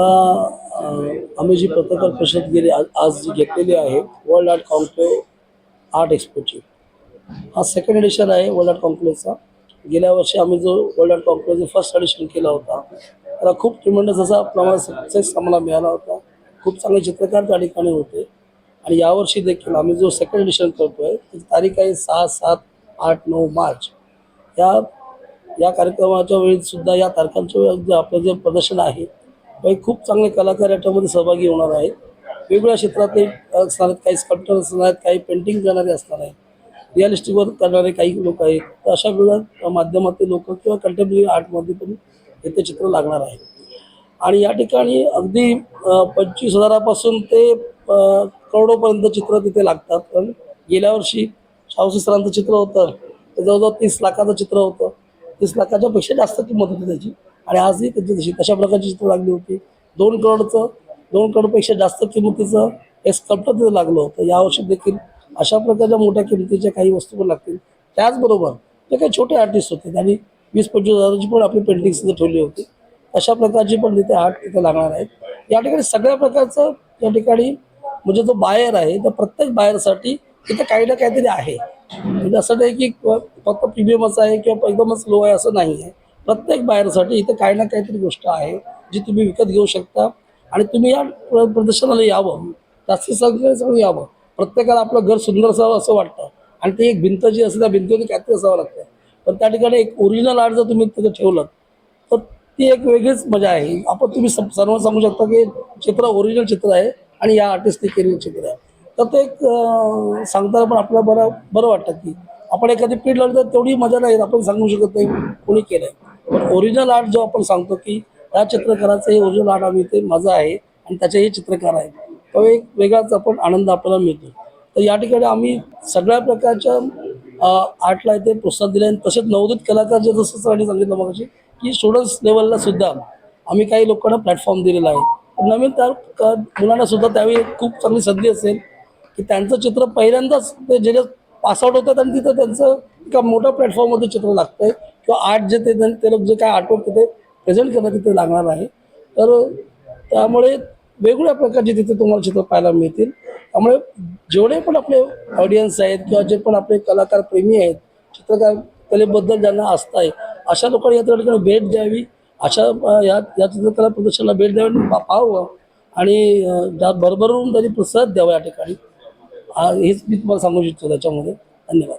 आता आम्ही जी पत्रकार परिषद गेली आज आज जी घेतलेली आहे वर्ल्ड आर्ट कॉन्क्लेव आर्ट एक्सपोची हा सेकंड एडिशन आहे वर्ल्ड आर्ट कॉन्क्लेवचा गेल्या वर्षी आम्ही जो वर्ल्ड आर्ट कॉन्क्लेव्हचा फर्स्ट एडिशन केला होता त्याला खूप ट्रिमेंडस असा प्रमाणात सक्सेस आम्हाला मिळाला होता. खूप चांगले चित्रकार त्या ठिकाणी होते. आणि यावर्षी देखील आम्ही जो सेकंड एडिशन करतो आहे त्याची तारीख आहे सहा सात आठ नऊ मार्च. या या कार्यक्रमाच्या वेळी सुद्धा या तारखांच्या वेळी जे आपलं जे प्रदर्शन आहे काही खूप चांगले कलाकार याच्यामध्ये सहभागी होणार आहेत. वेगवेगळ्या क्षेत्रातले असणार आहेत काही स्कल्प्टर असणार आहेत काही पेंटिंग करणारे असणार आहेत. रिअलिस्टिकवर करणारे काही लोक आहेत. तर अशा वेगळ्या माध्यमातले लोक किंवा कंटेम्पररी आर्टमध्ये पण येथे चित्र लागणार आहे. आणि या ठिकाणी अगदी पंचवीस हजारापासून ते करोडोपर्यंत चित्र तिथे लागतात. पण गेल्या वर्षी शाहूसी सरांचं चित्र होतं. ते जवळजवळ तीस लाखाचं चित्र होतं. तीस लाखाच्या पेक्षा जास्त किंमत होती त्याची. आणि आजही त्याची तशी तशा प्रकारची चित्र लागली होती. दोन करोडचं दोन करोडपेक्षा जास्त किंमतीचं हे स्कल्प्टर तिथं लागलं होतं. यावर्षी देखील अशा प्रकारच्या मोठ्या किमतीच्या काही वस्तू पण लागतील. त्याचबरोबर जे काही छोटे आर्टिस्ट होते त्यांनी वीस पंचवीस हजाराची पण आपली पेंटिंग्स तिथे ठेवली होती. अशा प्रकारची पण तिथे आर्ट तिथे लागणार आहेत या ठिकाणी सगळ्या प्रकारचं या ठिकाणी म्हणजे जो बायर आहे त्या प्रत्येक बायरसाठी तिथे काही ना काहीतरी आहे. म्हणजे असं नाही की फक्त प्रीमियमच आहे किंवा एकदमच लो आहे असं नाही आहे. प्रत्येक बायरसाठी इथं काही ना काहीतरी गोष्ट आहे जी तुम्ही विकत घेऊ शकता. आणि तुम्ही या प्र- प्रदर्शनाला यावं. जास्तीत संख्येने यावं. प्रत्येकाला आपलं घर सुंदर असावं असं वाटतं. आणि ती एक भिंत जी असते त्या भिंतीवरती काहीतरी असावं लागतं. पण त्या ठिकाणी एक ओरिजिनल आर्ट जर तुम्ही तिथं ठेवलं तर ती एक वेगळीच मजा आहे. आपण तुम्ही सर्व सांगू शकता की चित्र ओरिजिनल चित्र आहे आणि या आर्टिस्टने केलेलं चित्र आहे. तर ते एक सांगताना पण आपल्याला बरं बरं वाटतं की आपण एखादी पीठ लावली तर तेवढी मजा नाही आपण सांगू शकत नाही कोणी केलं आहे पण ओरिजिनल आर्ट जो आपण सांगतो की या चित्रकाराचं हे ओरिजिनल आर्ट आम्ही ते माझं आहे आणि त्याचे हे चित्रकार आहे तो एक वेगळाच आपण आनंद आपल्याला मिळतो. तर या ठिकाणी आम्ही सगळ्या प्रकारच्या आर्टला इथे प्रोत्साहन दिले आणि तसेच नवोदित कलाकार जे जसं सरांनी सांगितलं मग की स्टुडंट्स लेवलला सुद्धा आम्ही काही लोकांना प्लॅटफॉर्म दिलेला आहे. नवीन त्या क- मुलांना सुद्धा त्यावेळी खूप चांगली संधी असेल की त्यांचं चित्र पहिल्यांदाच ते जे जे पासआउट होतात आणि तिथं त्यांचं एका मोठ्या प्लॅटफॉर्ममध्ये चित्र लागतं आहे किंवा आर्ट जे ते ते लोक जे काय आठवतं तिथे प्रेझेंट करणं तिथे लागणार आहे. तर त्यामुळे वेगवेगळ्या प्रकारचे तिथे तुम्हाला चित्र पाहायला मिळतील. त्यामुळे जेवढे पण आपले ऑडियन्स आहेत किंवा जे पण आपले कलाकार प्रेमी आहेत चित्रकार कलेबद्दल ज्यांना आस्था आहे अशा लोकांनी या ठिकाणी भेट द्यावी. अशा या या चित्रकला प्रदर्शनाला भेट द्यावी पाहावं. आणि ज्या भरभरून त्यांनी प्रसाद द्यावा या ठिकाणी. हेच मी तुम्हाला सांगू इच्छितो त्याच्यामध्ये. धन्यवाद.